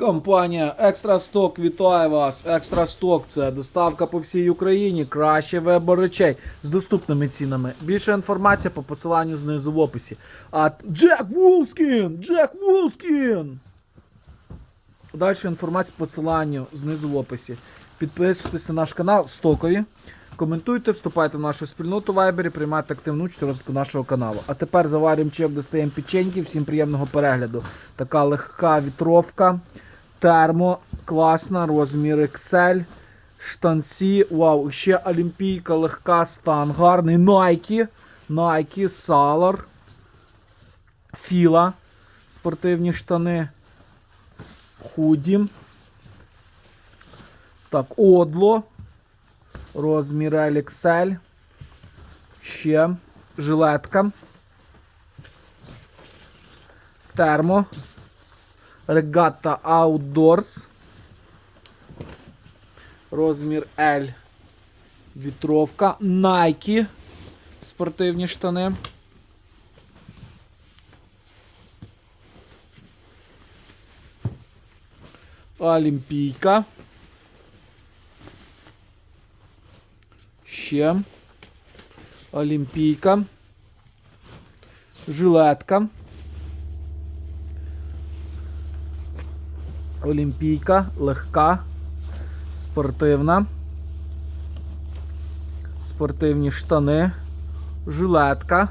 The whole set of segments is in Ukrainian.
Компанія Екстра Сток вітає вас. Екстра Сток це доставка по всій Україні. Краще вибор речей з доступними цінами. Більше інформації по посиланню знизу в описі. А Джек Вулскін! Джек Вулскін! Далі інформація по посиланню знизу в описі. Підписуйтесь на наш канал Стокові. Коментуйте, вступайте в нашу спільноту Вайбері, приймайте активну участь у розвитку нашого каналу. А тепер заваримо чайок, достаємо печеньки. Всім приємного перегляду. Така легка вітровка. Термо, класна, розмір XL. Штанці. Вау, ще олімпійка, легка, стан гарний. Nike. Nike, Salor. Філа. Спортивні штани. Худі. Так, одло. Розмір LXL. Ще жилетка. Термо. Регата Outdoors. Розмір L. Вітровка. Nike. Спортивні штани. Олімпійка. Ще. Олімпійка. Жилетка. Олімпійка. Легка. Спортивна. Спортивні штани. Жилетка.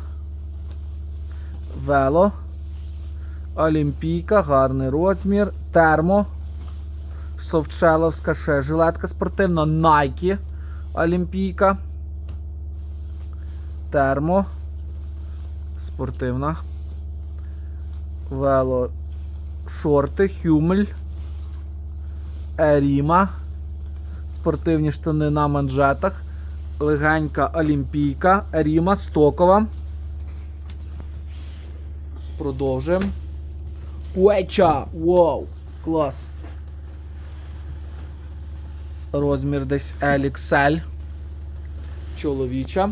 Вело. Олімпійка. Гарний розмір. Термо. Совчеловська ще жилетка спортивна. Nike. Олімпійка. Термо. Спортивна. Вело. Шорти. Хюмель. Еріма. Спортивні штани на манжетах. Легенька олімпійка. Еріма стокова. Продовжуємо. Уеча! Вау! Клас! Розмір десь LXL. Чоловіча.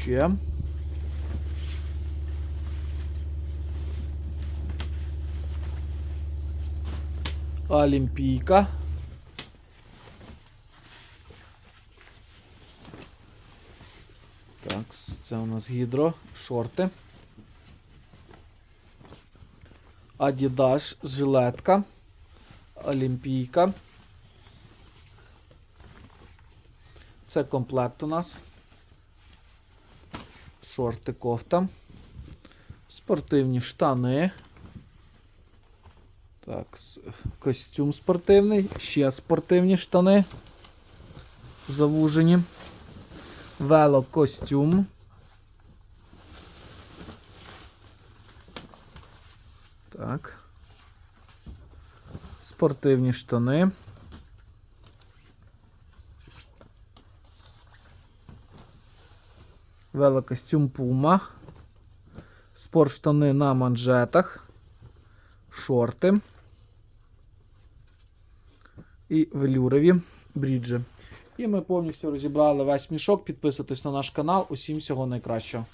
Ще. Олімпійка. Так, це у нас гідро, шорти. Adidas жилетка. Олімпійка. Це комплект у нас. Шорти кофта. Спортивні штани. Так, костюм спортивний. Ще спортивні штани. Завужені. Велокостюм. Так. Спортивні штани. Велокостюм Puma. Спортштани на манжетах. Шорти. І велюрові бріджі. І ми повністю розібрали весь мішок. Підписуйтесь на наш канал. Усім всього найкращого.